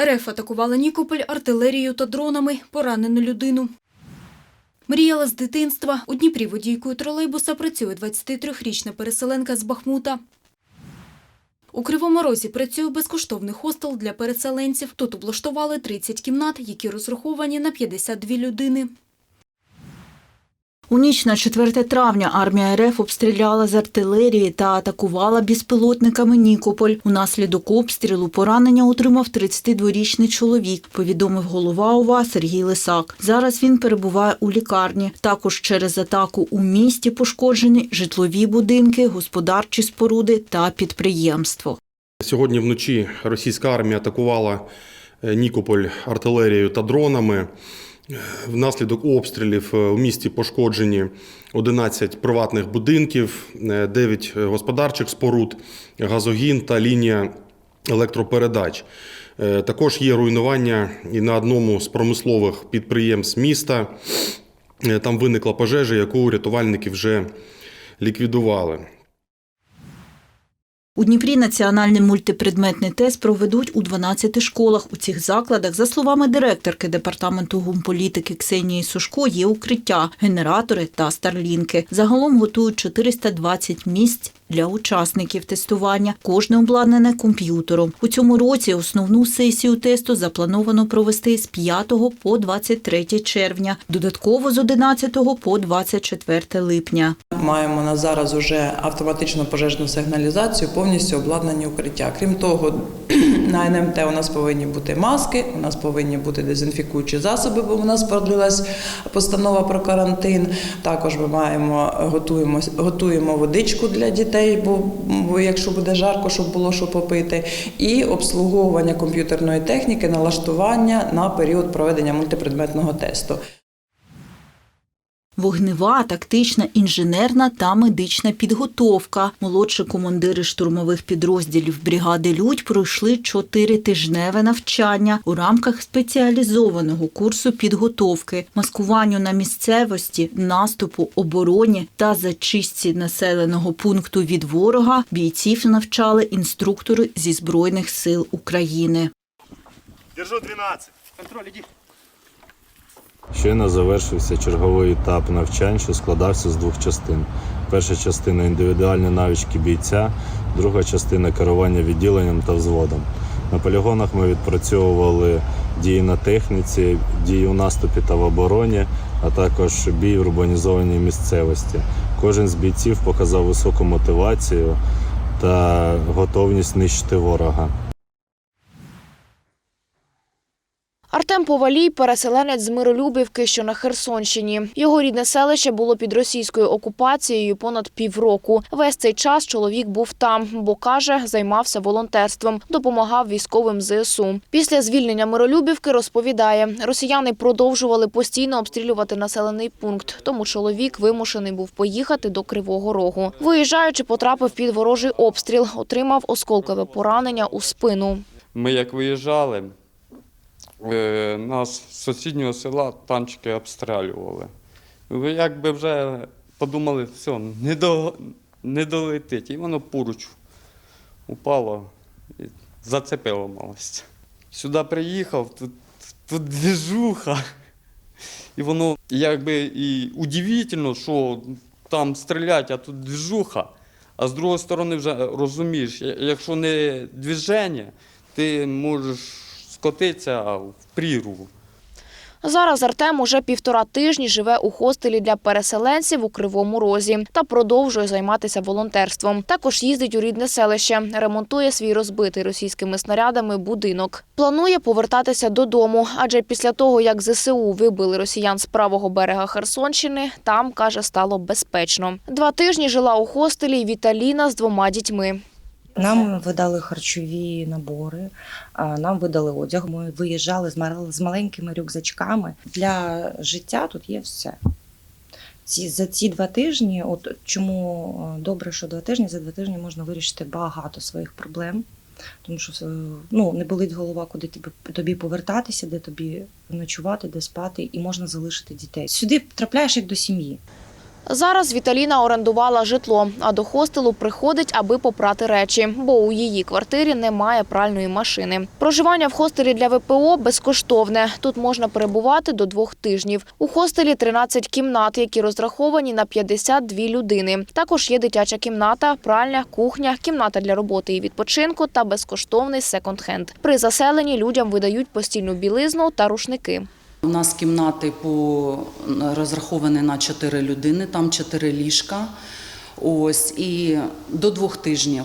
РФ атакувала Нікополь артилерією та дронами, поранену людину. Мріяла з дитинства. У Дніпрі водійкою тролейбуса працює 23-річна переселенка з Бахмута. У Кривому Розі працює безкоштовний хостел для переселенців. Тут облаштували 30 кімнат, які розраховані на 52 людини. У ніч на 4 травня армія РФ обстріляла з артилерії та атакувала безпілотниками Нікополь. Унаслідок обстрілу поранення отримав 32-річний чоловік, повідомив голова ОВА Сергій Лисак. Зараз він перебуває у лікарні. Також через атаку у місті пошкоджені житлові будинки, господарчі споруди та підприємство. Сьогодні вночі російська армія атакувала е, Нікополь артилерією та дронами. Е, Внаслідок обстрілів е, у місті пошкоджені 11 приватних будинків, е, 9 господарчих споруд, газогін та лінія електропередач. Е, Також є руйнування і на одному з промислових підприємств міста. Е, Там виникла пожежа, яку рятувальники вже ліквідували. У Дніпрі національний мультипредметний тест проведуть у 12 школах. У цих закладах, за словами директорки департаменту гумполітики Ксенії Сушко, є укриття, генератори та старлінки. Загалом готують 420 місць для учасників тестування. Кожне обладнане комп'ютером. У цьому році основну сесію тесту заплановано провести з 5 по 23 червня, додатково з 11 по 24 липня. Маємо на зараз уже автоматичну пожежну сигналізацію, повністю обладнані укриття. Крім того, на НМТ у нас повинні бути маски, у нас повинні бути дезінфікуючі засоби, бо у нас продлилась постанова про карантин. Також ми маємо готуємо, готуємо водичку для дітей, бо, бо якщо буде жарко, щоб було що попити, і обслуговування комп'ютерної техніки, налаштування на період проведення мультипредметного тесту. Вогнева, тактична, інженерна та медична підготовка. Молодші командири штурмових підрозділів бригади Людь пройшли чотиритижневе навчання у рамках спеціалізованого курсу підготовки, маскуванню на місцевості, наступу, обороні та зачистці населеного пункту від ворога. Бійців навчали інструктори зі збройних сил України. Держу 12. Контроль, иди. Щойно завершився черговий етап навчань, що складався з двох частин. Перша частина індивідуальні навички бійця, друга частина керування відділенням та взводом. На полігонах ми відпрацьовували дії на техніці, дії у наступі та в обороні, а також бій в урбанізованій місцевості. Кожен з бійців показав високу мотивацію та готовність нищити ворога. Артем Повалій – переселенець з Миролюбівки, що на Херсонщині. Його рідне селище було під російською окупацією понад півроку. Весь цей час чоловік був там, бо, каже, займався волонтерством, допомагав військовим ЗСУ. Після звільнення Миролюбівки розповідає, росіяни продовжували постійно обстрілювати населений пункт, тому чоловік вимушений був поїхати до Кривого Рогу. Виїжджаючи, потрапив під ворожий обстріл, отримав осколкове поранення у спину. Ми як виїжджали, нас з сусіднього села танчики обстрілювали. Ви якби вже подумали, все, не, до, не долетить. І воно поруч упало і зацепило малость. Сюди приїхав, тут, тут движуха. І воно якби і удивительно, що там стрілять, а тут движуха. А з другої сторони, вже розумієш, якщо не движення, ти можеш скотитися в прірву. Зараз Артем уже півтора тижні живе у хостелі для переселенців у Кривому Розі та продовжує займатися волонтерством. Також їздить у рідне селище, ремонтує свій розбитий російськими снарядами будинок. Планує повертатися додому, адже після того, як ЗСУ вибили росіян з правого берега Херсонщини, там, каже, стало безпечно. Два тижні жила у хостелі Віталіна з двома дітьми. Нам видали харчові набори, нам видали одяг. Ми виїжджали з з маленькими рюкзачками. Для життя тут є все. Ці, за ці два тижні, от чому е, добре, що два тижні, за два тижні можна вирішити багато своїх проблем. Тому що е, ну, не болить голова, куди тобі, тобі повертатися, де тобі ночувати, де спати, і можна залишити дітей. Сюди трапляєш як до сім'ї. Зараз Віталіна орендувала житло, а до хостелу приходить, аби попрати речі, бо у її квартирі немає пральної машини. Проживання в хостелі для ВПО безкоштовне. Тут можна перебувати до двох тижнів. У хостелі 13 кімнат, які розраховані на 52 людини. Також є дитяча кімната, пральня, кухня, кімната для роботи і відпочинку та безкоштовний секонд-хенд. При заселенні людям видають постільну білизну та рушники. У нас кімнати по розраховані на 4 людини, там 4 ліжка. Ось і до двох тижнів.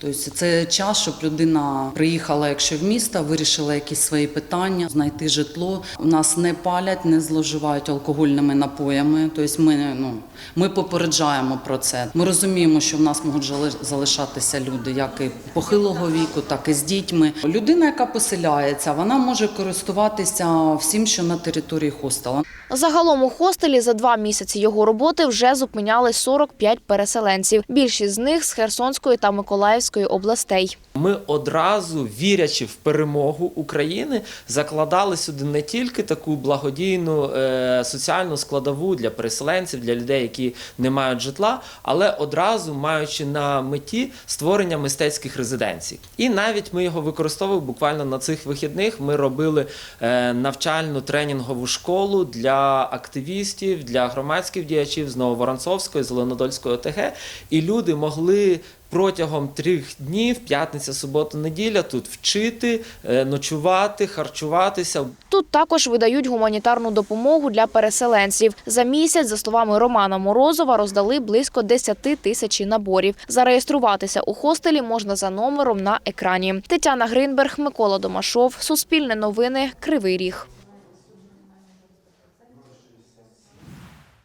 Тобто це час, щоб людина приїхала, якщо в місто, вирішила якісь свої питання, знайти житло. У нас не палять, не зловживають алкогольними напоями. Тобто ми, ну, ми попереджаємо про це. Ми розуміємо, що в нас можуть залишатися люди, як і похилого віку, так і з дітьми. Людина, яка поселяється, вона може користуватися всім, що на території хостела. Загалом у хостелі за два місяці його роботи вже зупиняли 45 переселенців. Більшість з них з Херсонської та Миколаївської областей. Ми одразу, вірячи в перемогу України, закладали сюди не тільки таку благодійну е, соціальну складову для переселенців, для людей, які не мають житла, але одразу маючи на меті створення мистецьких резиденцій. І навіть ми його використовували буквально на цих вихідних. Ми робили е, навчальну тренінгову школу для активістів, для громадських діячів з Нововоронцовської, Зеленодольської ОТГ, і люди могли протягом трьох днів, п'ятниця, субота, неділя, тут вчити, е, ночувати, харчуватися. Тут також видають гуманітарну допомогу для переселенців. За місяць, за словами Романа Морозова, роздали близько 10 тисяч наборів. Зареєструватися у хостелі можна за номером на екрані. Тетяна Гринберг, Микола Домашов, Суспільне новини, Кривий Ріг.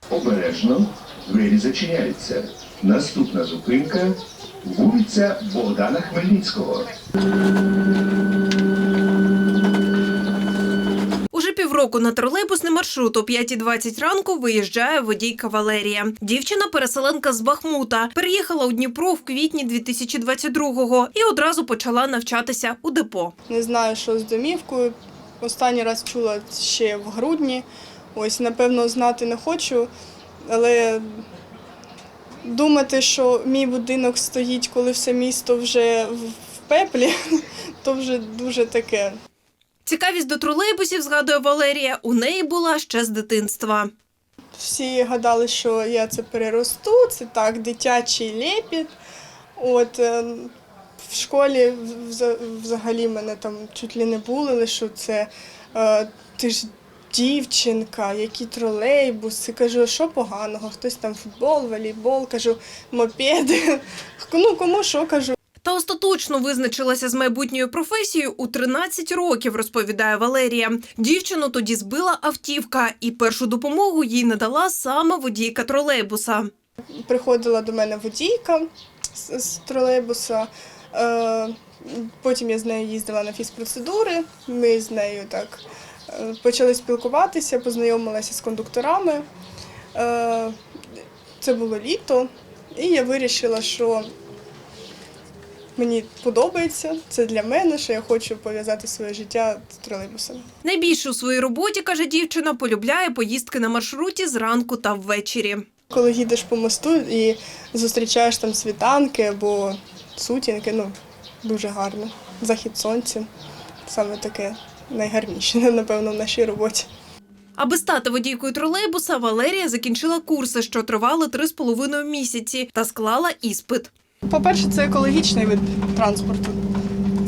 Обережно, двері зачиняються. Наступна зупинка вулиця Богдана Хмельницького. Уже півроку на тролейбусний маршрут о 5.20 ранку виїжджає водійка Валерія. Дівчина-переселенка з Бахмута переїхала у Дніпро в квітні 2022-го і одразу почала навчатися у депо. Не знаю, що з домівкою. Останній раз чула ще в грудні. Ось, напевно, знати не хочу, але думати, що мій будинок стоїть, коли все місто вже в пеплі, то вже дуже таке. Цікавість до тролейбусів, згадує Валерія, у неї була ще з дитинства. Всі гадали, що я це переросту, це так, дитячий лепіт. От е, в школі взагалі мене там чуть ли не булили, що це е, ти ж дівчинка, які тролейбуси. Кажу, що поганого? Хтось там футбол, волейбол, кажу, мопеди. Ну кому що кажу. Та остаточно визначилася з майбутньою професією у 13 років, розповідає Валерія. Дівчину тоді збила автівка, і першу допомогу їй надала саме водійка тролейбуса. приходила до мене водійка з, з тролейбуса. Е, потім я з нею їздила на фізпроцедури. Ми з нею так почали спілкуватися, познайомилася з кондукторами. Е, це було літо, і я вирішила, що мені подобається, це для мене, що я хочу пов'язати своє життя з тролейбусами. Найбільше у своїй роботі, каже дівчина, полюбляє поїздки на маршруті зранку та ввечері. Коли їдеш по мосту і зустрічаєш там світанки або сутінки, ну дуже гарно. Захід сонця саме таке найгарніше, напевно, в нашій роботі. Аби стати водійкою тролейбуса, Валерія закінчила курси, що тривали три з половиною місяці, та склала іспит. По-перше, це екологічний вид транспорту.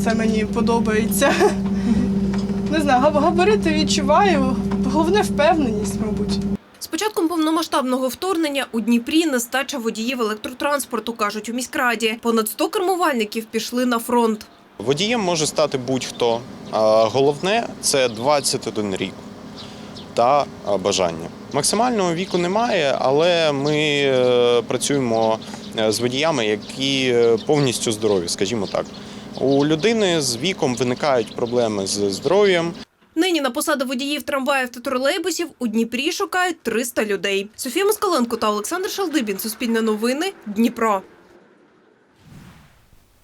Це мені подобається. Не знаю, габарити відчуваю. Головне впевненість, мабуть. З початком повномасштабного вторгнення у Дніпрі нестача водіїв електротранспорту, кажуть у міськраді. Понад 100 кермувальників пішли на фронт. Водієм може стати будь-хто. Головне це 21 рік та бажання. Максимального віку немає, але ми е, працюємо е, з водіями, які е, повністю здорові, скажімо так. У людини з віком виникають проблеми з здоров'ям. Нині на посади водіїв трамваїв та тролейбусів у Дніпрі шукають 300 людей. Софія Москаленко та Олександр Шалдибін. Суспільне новини. Дніпро.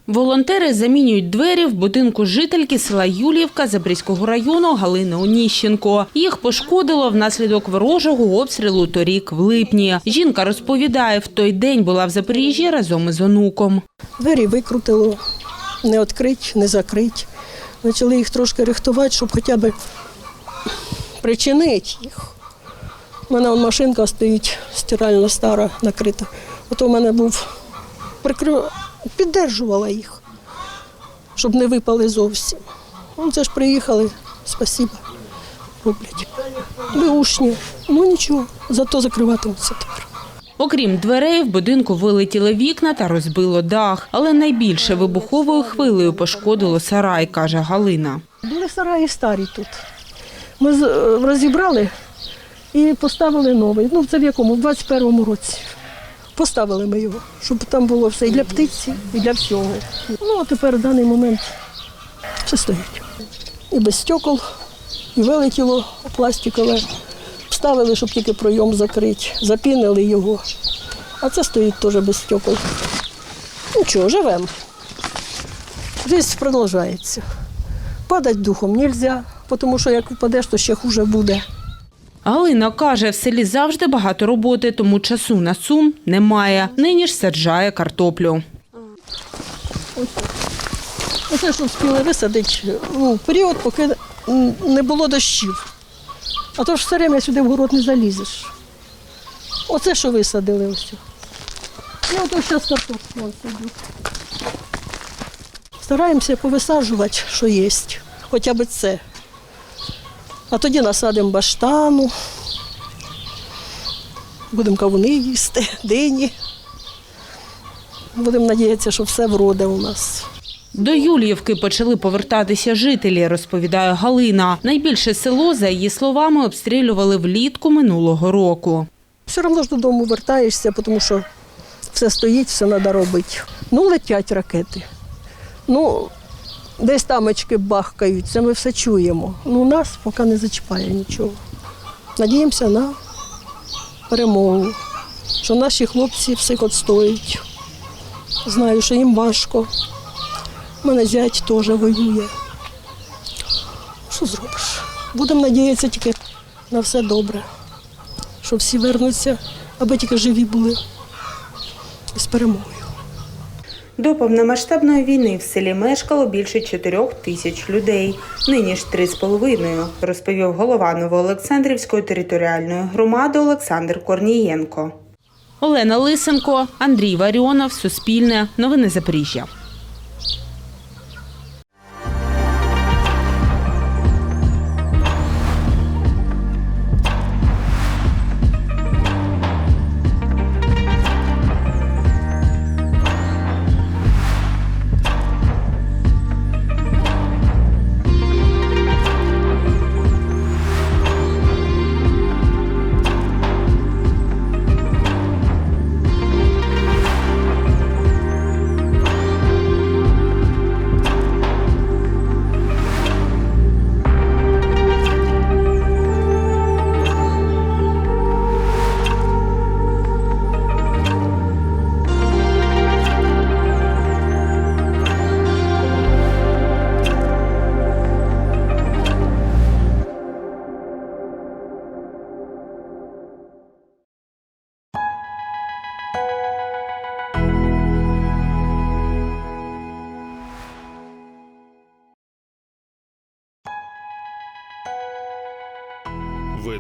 Волонтери замінюють двері в будинку жительки села Юлівка Забрізького району Галини Оніщенко. Їх пошкодило внаслідок ворожого обстрілу торік в липні. Жінка розповідає, в той день була в Запоріжжі разом із онуком. Двері викрутило, не відкрить, не закрить. Почали їх трошки рихтувати, щоб хоча б причинити їх. У мене машинка стоїть стиральна стара, накрита. Ото в мене був прикрив, піддержувала їх, щоб не випали зовсім. Ну, це ж приїхали, спасіба, роблять. Беушні, ну нічого, зато закриватимуться тепер. Окрім дверей, в будинку вилетіли вікна та розбило дах. Але найбільше вибуховою хвилею пошкодило сарай, каже Галина. Були сараї старі тут. Ми е, розібрали і поставили новий. Ну, це в якому? В 21-му році. Поставили ми його, щоб там було все і для птиці, і для всього. Ну, а тепер в даний момент все стоїть. І без стекол, і вилетіло пластикове. Вставили, щоб тільки пройом закрити. Запінили його. А це стоїть теж без стекол. Нічого, живемо. Життя продовжується. Падати духом не можна, тому що як впадеш, то ще хуже буде. Галина каже, в селі завжди багато роботи, тому часу на сум немає. Нині ж саджає картоплю. Оце що встигли висадити ну, в період, поки не було дощів. А то ж все время сюди в город не залізеш. Оце що висадили ось. І ото зараз картоплю садю. Стараємося повисаджувати, що є, хоча б це. А тоді насадимо баштану, будемо кавуни їсти, дині. Будемо надіятися, що все вроде у нас. До Юліївки почали повертатися жителі, розповідає Галина. Найбільше село, за її словами, обстрілювали влітку минулого року. Все одно ж додому вертаєшся, тому що все стоїть, все треба робити. Ну, летять ракети. Ну, десь тамочки бахкають, це ми все чуємо. Ну, нас поки не зачіпає нічого. Надіємося на перемогу, що наші хлопці все відстоюють. Знаю, що їм важко. У мене зять теж воює. Що зробиш? Будемо надіятися тільки на все добре що всі вернуться, аби тільки живі були з перемогою. До повномасштабної війни в селі мешкало більше чотирьох тисяч людей. Нині ж три з половиною, розповів голова Новоолександрівської територіальної громади Олександр Корнієнко. Олена Лисенко, Андрій Варіонов, Суспільне, Новини Запоріжжя.